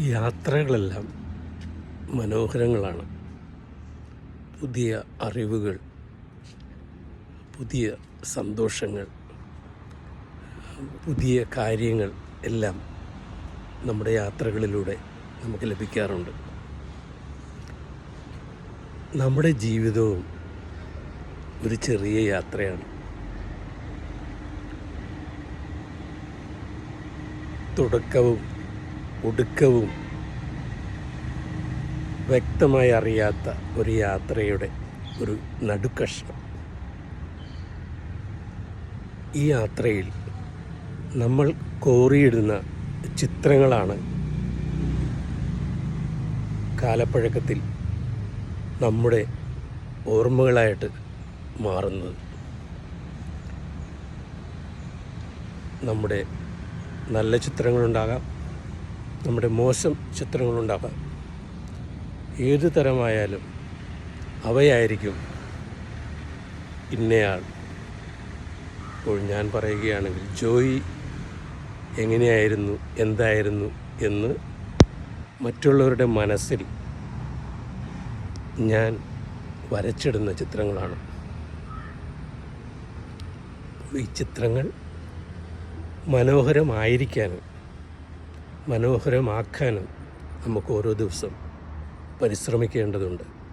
യാത്രകളെല്ലാം മനോഹരങ്ങളാണ്. പുതിയ അറിവുകൾ പുതിയ സന്തോഷങ്ങൾ പുതിയ കാര്യങ്ങൾ എല്ലാം നമ്മുടെ യാത്രകളിലൂടെ നമുക്ക് ലഭിക്കാറുണ്ട്. നമ്മുടെ ജീവിതവും ഒരു ചെറിയ യാത്രയാണ്. തുടക്കവും ഒടുക്കവും വ്യക്തമായി അറിയാത്ത ഒരു യാത്രയുടെ ഒരു നടുക്കഷ്ണം. ഈ യാത്രയിൽ നമ്മൾ കോറിയിടുന്ന ചിത്രങ്ങളാണ് കാലപ്പഴക്കത്തിൽ നമ്മുടെ ഓർമ്മകളായിട്ട് മാറുന്നത്. നമ്മുടെ നല്ല ചിത്രങ്ങളുണ്ടാകാം. നമ്മുടെ മോശം ചിത്രങ്ങളുണ്ടാകാം ഏത് തരമായാലും അവയായിരിക്കും ഇന്നയാൾ. ഇപ്പോൾ ഞാൻ പറയുകയാണെങ്കിൽ ജോയി എങ്ങനെയായിരുന്നു എന്തായിരുന്നു എന്ന് മറ്റുള്ളവരുടെ മനസ്സിൽ ഞാൻ വരച്ചിടുന്ന ചിത്രങ്ങളാണ്. ഈ ചിത്രങ്ങൾ മനോഹരമായിരിക്കാനും മനോഹരമാക്കാനും നമുക്ക് ഓരോ ദിവസം പരിശ്രമിക്കേണ്ടതുണ്ട്.